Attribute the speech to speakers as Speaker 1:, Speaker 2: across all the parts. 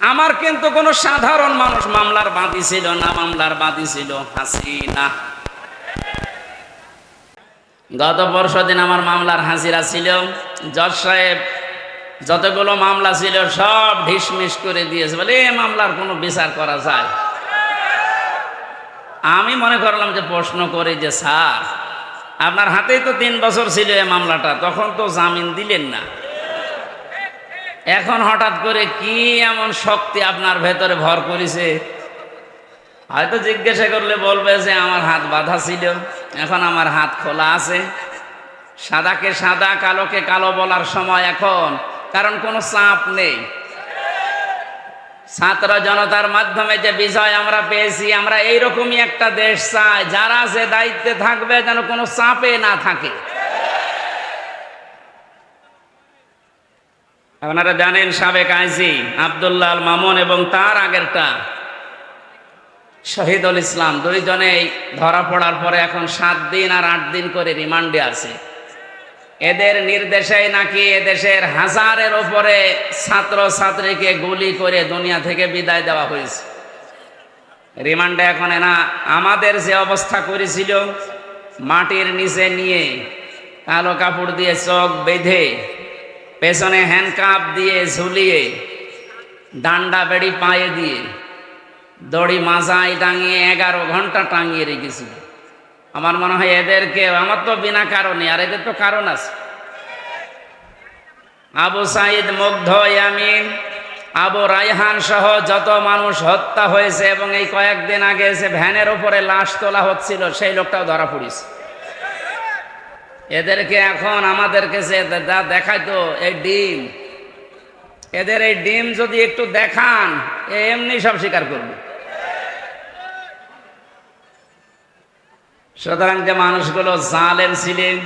Speaker 1: আমার কিন্তু কোনো সাধারণ মানুষ মামলার বাদী ছিল না, মামলার বাদী ছিল হাসিনা। গত পরশু দিন আমার মামলার হাসিরা ছিল। জজ সাহেব যতগুলো মামলা ছিল সব ঢিসমিস করে দিয়েছে বলে, এ মামলার কোনো বিচার করা যায়? আমি মনে করলাম যে প্রশ্ন করি যে, স্যার, আপনার হাতেই তো তিন বছর ছিল এই মামলাটা, তখন তো জামিন দিলেন না। এখন হঠাৎ করে কি এমন শক্তি আপনার ভেতরে ভর করেছে? হয়তো জিজ্ঞাসা করলে বলবে যে আমার হাত বাধা ছিল, এখন আমার হাত খোলা আছে। সাদাকে সাদা, কালোকে কালো বলার সময় এখন, কারণ কোনো চাপ নেই। ছাত্র জনতার মাধ্যমে যে বিজয় আমরা পেয়েছি, আমরা এইরকমই একটা দেশ চাই, যারা যে দায়িত্বে থাকবে যেন কোনো চাপে না থাকে। আপনারা জানেন সাবেক আইজি আবদুল্লাহ মামুন এবং তার আগেরটা শহীদুল ইসলাম। দুইজনেই ধরা পড়ার পরে এখন সাত দিন আর আট দিন করে রিমান্ডে আছে। এদের নির্দেশেই নাকি এদেশের হাজারের ওপরে ছাত্র ছাত্রীকে গুলি করে দুনিয়া থেকে বিদায় দেওয়া হয়েছে। রিমান্ডে এখন এনা আমাদের যে অবস্থা করেছিল, মাটির নিচে নিয়ে কালো কাপড় দিয়ে চোখ বেঁধে পেছনে হ্যান্ডকাপ দিয়ে ঝুলিয়ে, ডান্ডা বেড়ি পায়ে দিয়ে দড়ি মাজায় টাঙিয়ে এগারো ঘণ্টা টাঙিয়ে রেখেছিল আমার মনে হয় এদেরকে, আমার তো বিনা কারণে, আর এদের তো কারণ আছে। আবু সাইদ মুগ্ধ, ইয়ামিন, আবু রায়হান সহ যত মানুষ হত্যা হয়েছে এবং এই কয়েকদিন আগে এসে ভ্যানের উপরে লাশ তোলা হচ্ছিল, সেই লোকটাও ধরা পড়িছে। এদেরকে এখন আমাদের কাছে যা দেখাইতো, এই ডিম। এদের এই ডিম যদি একটু দেখান এমনি সব স্বীকার করবে। সুতরাং যে মানুষগুলো জালেম ছিলেন,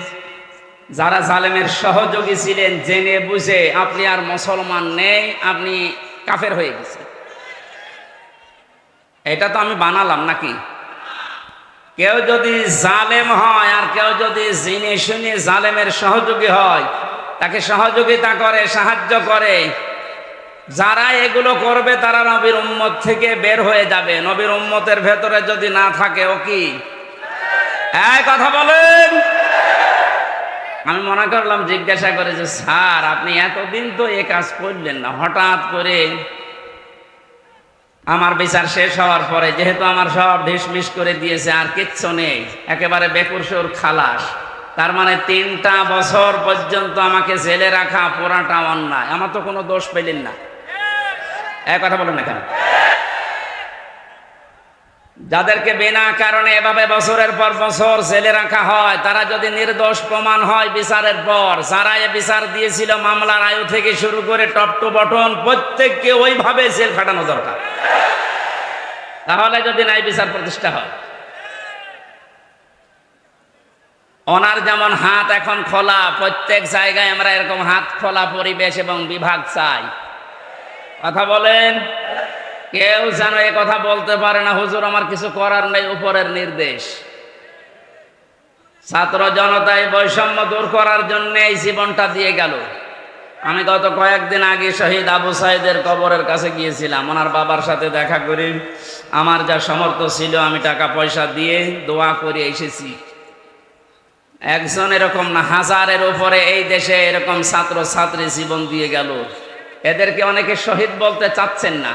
Speaker 1: যারা জালেমের সহযোগী ছিলেন, জেনে বুঝে আপনি আর মুসলমান নেই, আপনি কাফের হয়ে গেছেন। এটা তো আমি বানালাম নাকি? কেউ যদি জালেম হয় আর কেউ যদি জেনে শুনে জালেমের সহযোগী হয়, তাকে সহযোগিতা করে, সাহায্য করে। যারা এগুলো করবে, তারা নবীর উম্মত থেকে বের হয়ে যাবে। নবীর উম্মতের ভেতরে যদি না থাকে, ও কি? কথা বলেন। আমি মনে করলাম, জিজ্ঞাসা করে যে, স্যার, আপনি এতদিন তো এ কাজ করলেন না। হঠাৎ করে আমার বিচার শেষ হওয়ার পরে যেহেতু আমার সব ঢিসমিস করে দিয়েছে, আর কিচ্ছু নেই, একেবারে বেকুরসুর খালাস। তার মানে তিনটা বছর পর্যন্ত আমাকে জেলে রাখা পোড়াটা অন্যায়। আমার তো কোনো দোষ পেলেন না। এক কথা বলেন এখানে যাদেরকে বিনা কারণে এভাবে বছরের পর বছর জেলে রাখা হয়, তারা যদি নির্দোষ প্রমাণ হয় বিচারের পর, যারা এ বিচার দিয়েছিল মামলার আয়ু থেকে শুরু করে টপ টু বটন প্রত্যেককে ওইভাবে জেল খাটানো দরকার। তাহলে যদি নাই বিচার প্রতিষ্ঠা হয়। ওনার যেমন হাত এখন খোলা, প্রত্যেক জায়গায় আমরা এরকম হাত খোলা পরিবেশ এবং বিভাগ চাই। কথা বলেন? কেউ যেন এ কথা বলতে পারে না, হুজুর, আমার কিছু করার নেই, উপরের নির্দেশ। ছাত্র জনতায় বৈষম্য দূর করার জন্য এই জীবনটা দিয়ে গেল। আমি গত কয়েকদিন আগে শহীদ আবু সাইদের কবরের কাছে গিয়েছিলাম। ওনার বাবার সাথে দেখা করি আমার যা সমর্থ ছিল, আমি টাকা পয়সা দিয়ে দোয়া করে এসেছি। একজন এরকম না, হাজারের উপরে এই দেশে এরকম ছাত্র ছাত্রী জীবন দিয়ে গেল। এদেরকে অনেকে শহীদ বলতে চাচ্ছেন না।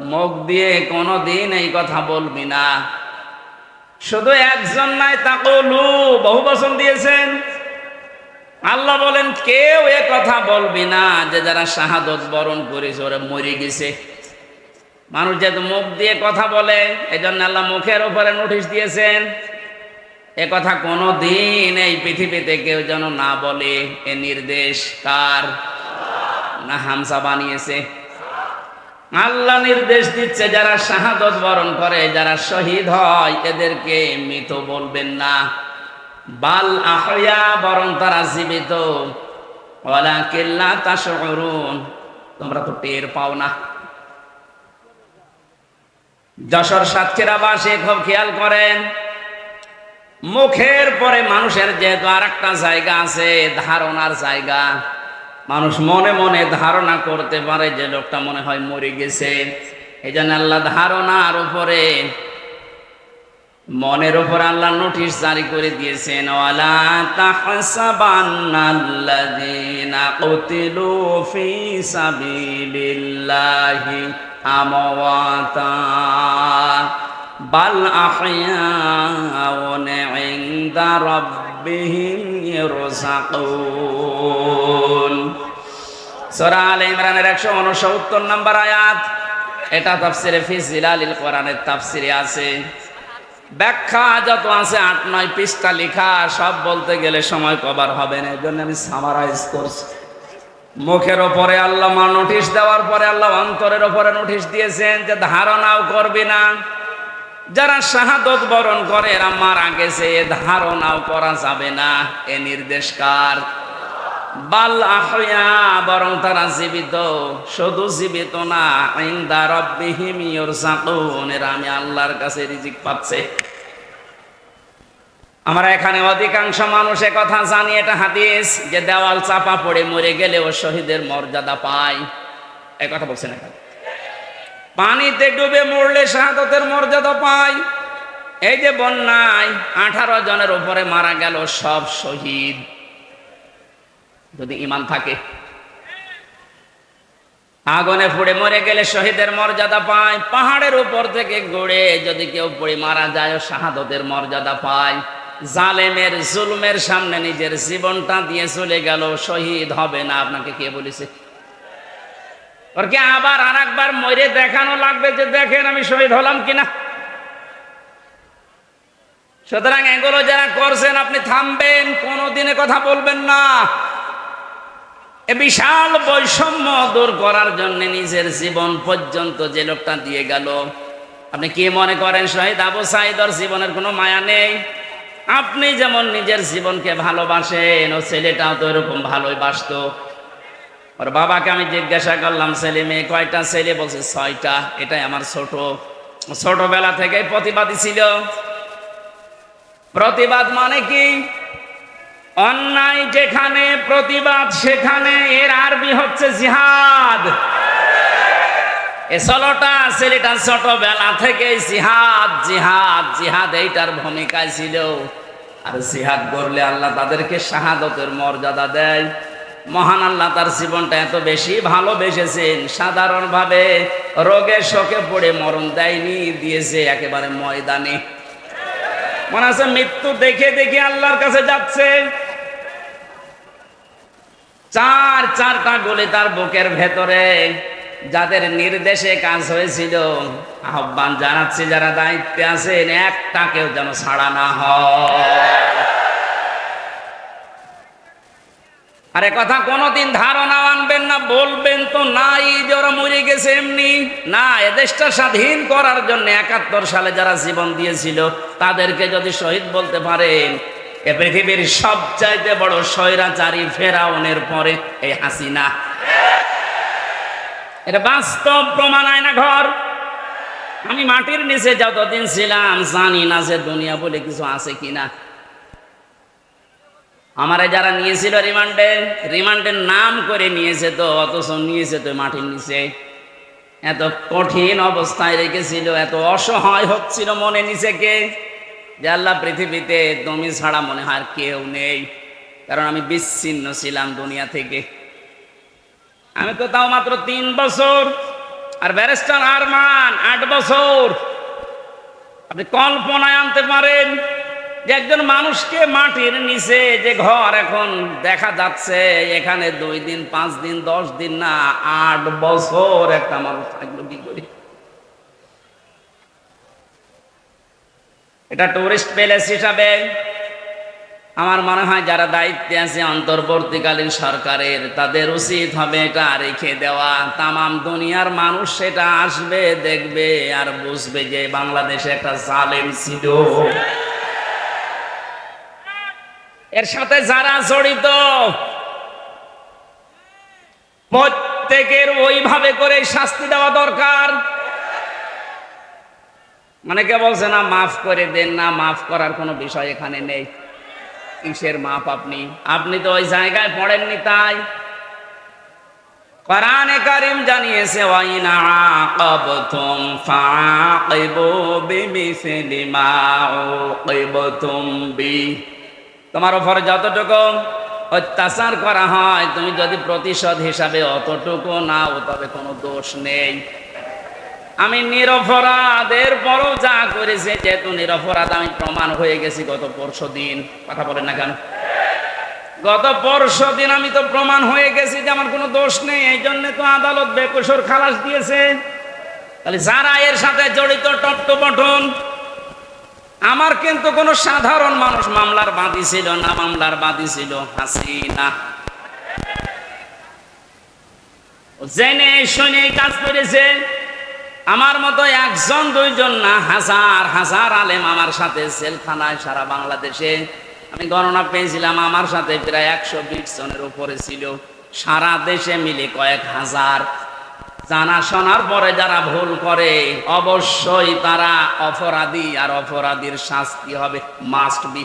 Speaker 1: মুখ দিয়ে কোনো দিন এই কথা বলবি না। শুধু একজন নাই, তাকলু, বহু বচন দিয়েছেন। আল্লাহ বলেন, কেউ এ কথা বলবি না যে যারা শাহাদত বরণ করেছে, ওরা মরে গেছে। মানুষ যেহেতু মুখ দিয়ে কথা বলে এই জন্য আল্লাহ মুখের উপরে নোটিশ দিয়েছেন, এ কথা কোনো দিন এই পৃথিবীতে কেউ যেন না বলে। এ নির্দেশ কার? না হামসা বানিয়েছে। আল্লাহ নির্দেশ দিচ্ছে, যারা শাহাদত বরণ করে, যারা শহীদ হয়, এদেরকে মৃত বলবেন না। বাল আহয়া বরং তারা জীবিত। তোমরা তো টের পাও না। যশোর সাতক্ষীরা বাসে খুব খেয়াল করেন, মুখের পরে মানুষের যেহেতু আর একটা জায়গা আছে, ধারণার জায়গা মানুষ মনে মনে ধারণা করতে পারে যে লোকটা মনে হয় মরে গেছে। এই জন্য আল্লাহ ধারণার উপরে, মনের উপর আল্লাহ নোটিশ জারি করে দিয়েছেন, ওয়ালা আমওয়াতা, বাল আহয়াউন ইনদা রাব্বিহিম ইরযাকুন সূরা আলে ইমরানের 169 নম্বর আয়াত। এটা তাফসিরে ফি জিলালিল কোরআনের তাফসিরে আছে। ব্যাখ্যা যত আছে আট নয় পৃষ্ঠা লেখা, সব বলতে গেলে সময় কভার হবে না এই জন্য আমি সামারাইজ করছি। মুখের ওপরে আল্লাহ নোটিশ দেওয়ার পরে আল্লাহ অন্তরের ওপরে নোটিশ দিয়েছেন যে ধারণাও করবি না। যারা শাহাদত বরণ করে, এরা মারা গেছে। এ ধারণাও করা যাবে না। এ নির্দেশ কার? বাল আহয়া বরং তারা জীবিত। শুধু জীবিত না, ইন্দা রব্বিহিম ইউরজাকুন এরা আমি আল্লাহর কাছে রিজিক পাচ্ছে। আমরা এখানে অধিকাংশ মানুষ কথা জানি, এটা হাদিস, যে দেওয়াল চাপা পড়ে মরে গেলেও শহীদের মর্যাদা পায়। এ কথা বলছেন এখানে। পানিতে ডুবে মরলে শাহাদতের মর্যাদা পায় এই যে বন্যায় আঠারো জনের উপরে মারা গেল, সব শহীদ। যদি ইমান থাকে। আগুনে পুড়ে মরে গেলে শহীদের মর্যাদা পায় পাহাড়ের উপর থেকে গড়ে যদি কেউ পড়ে মারা যায় শাহাদতের মর্যাদা পায় জালেমের, জুলমের সামনে নিজের জীবনটা দিয়ে চলে গেল, শহীদ হবে না। আপনাকে কে বলেছে? ওর কি আবার আর একবার মরে দেখানো লাগবে যে দেখেন আমি শহীদ হলাম কিনা। সুতরাং এগুলো যারা করছেন, আপনি থামবেন, কোনোদিনে কথা বলবেন না। এ বিশাল বৈষম্য দূর করার জন্য নিজের জীবন পর্যন্ত যে লোকটা দিয়ে গেল। আপনি কি মনে করেন, শহীদ আবু সাইদর জীবনের কোনো মায়া নেই? আপনি যেমন নিজের জীবনকে ভালোবাসেন, ও ছেলেটাও তো এরকম ভালোই বাসত। ওর বাবাকে আমি জিজ্ঞাসা করলাম, ছেলে মেয়ে, কয়টা ছেলে? বলছে, ছয়টা। এটাই আমার ছোট। ছোটবেলা থেকে প্রতিবাদী ছিল। প্রতিবাদ মানে কি? অন্যায় যেখানে, প্রতিবাদ সেখানে, এর আরবি হচ্ছে জিহাদ। এ ষোলোটা ছেলেটা ছোটবেলা থেকে জিহাদ জিহাদ জিহাদ, এইটার ভূমিকায় ছিল। আর জিহাদ করলে আল্লাহ তাদেরকে শাহাদতের মর্যাদা দেয়। মহান আল্লাহ তার জীবনটা এত বেশি ভালোবেসেছেন। সাধারণভাবে রোগে শোকে পড়ে মরণ দেয়নি, দিয়েছে একেবারে ময়দানে। মনে আছে মৃত্যু দেখে দেখে আল্লাহর কাছে যাচ্ছে। চার, চারটা গলি তার বুকের ভেতরে। যাদের নির্দেশে কাজ হয়েছিল, আহ্বান জানাচ্ছি যারা দায়িত্বে আছেন, একটা কেউ যেন ছাড়া না হয়। আরে কথা কোনোদিন ধারণা আনবেন না, বলবেন তো, নাই যে ওরা মরে গেছে এমনি। না এদেশটা স্বাধীন করার জন্য একাত্তর সালে যারা জীবন দিয়েছিল, তাদেরকে যদি শহীদ বলতে পারেন, এ পৃথিবীর সবচাইতে বড় স্বৈরাচারী ফেরাউনের পরে এই হাসিনা। এটা বাস্তব প্রমাণ আয় না ঘর। আমি মাটির নিচে যতদিন ছিলাম, জানি না যে দুনিয়া বলে কিছু আছে কিনা। আমারে যারা নিয়েছিল রিমান্ডে, রিমান্ডের নাম করে নিয়েছে তো, অথচ নিয়েছে তো মাটির নিচে। এত কঠিন অবস্থায় রেখেছিল, এত অসহায় হচ্ছিল মনে নিচে কে যে আল্লাহ পৃথিবীতে তুমি ছাড়া মনে হয় কেউ নেই। কারণ আমি বিচ্ছিন্ন ছিলাম দুনিয়া থেকে। আমি তো তাও মাত্র তিন বছর, আর ব্যারিস্টার আরমান আট বছর। আপনি কল্পনায় আনতে পারেন যে একজন মানুষকে মাটির নিচে যে ঘর এখন দেখা যাচ্ছে, এখানে দুই দিন, পাঁচ দিন, দশ দিন না, আট বছর একটা মানুষ থাকল কি করি? এটা টুরিস্ট প্যালেস হিসাবে আমার মনে হয় যারা দায়িত্বে আছে অন্তর্বর্তীকালীন সরকারের, তাদের উচিত হবে এটা রেখে দেওয়া। তামাম দুনিয়ার মানুষ সেটা আসবে, দেখবে আর বুঝবে যে বাংলাদেশে একটা জালেম ছিল। এর সাথে যারা জড়িত, প্রত্যেকের ওইভাবে করে শাস্তি দেওয়া দরকার। মানে কে বলছে, না, মাফ করে দেন, না, মাফ করার কোনো বিষয় এখানে নেই। কিসের মাপ আপনি? আপনি তো ওই জায়গায় পড়েননি তাই। কোরআনে কারিম জানিয়েছে, ওয়াইনা তোমার উপর যতটুকু অত্যাচার করা হয়, তুমি যদি প্রতিশোধ হিসাবে অতটুকু নাও, তবে কোনো দোষ নেই। আমি নিরপরাধ এরপরও যা করেছে, যেহেতু নিরপরাধ আমি প্রমাণ হয়ে গেছি গত পরশু দিন। কথা বলেন না কেন? গত পরশু দিন আমি তো প্রমাণ হয়ে গেছি যে আমার কোনো দোষ নেই, এই জন্য তো আদালত বেকসর খালাস দিয়েছে। তাহলে যারা এর সাথে জড়িত টট্টপটন আমার কিন্তু কোনো সাধারণ মানুষ মামলার বাদী ছিল না, মামলার বাদী ছিল হাসিনা। জেনে শুনে কাজ করেছে। আমার মতো একজন, দুইজন না, হাজার হাজার আলেম আমার সাথে জেলখানায় সারা বাংলাদেশে। আমি গণনা পেয়েছিলাম, আমার সাথে প্রায় একশো বিশ জনের উপরে ছিল। সারা দেশে মিলে কয়েক হাজার। জানা শোনার পরে যারা ভুল করে, অবশ্যই তারা অপরাধী আর অপরাধীর শাস্তি হবে মাস্ট বি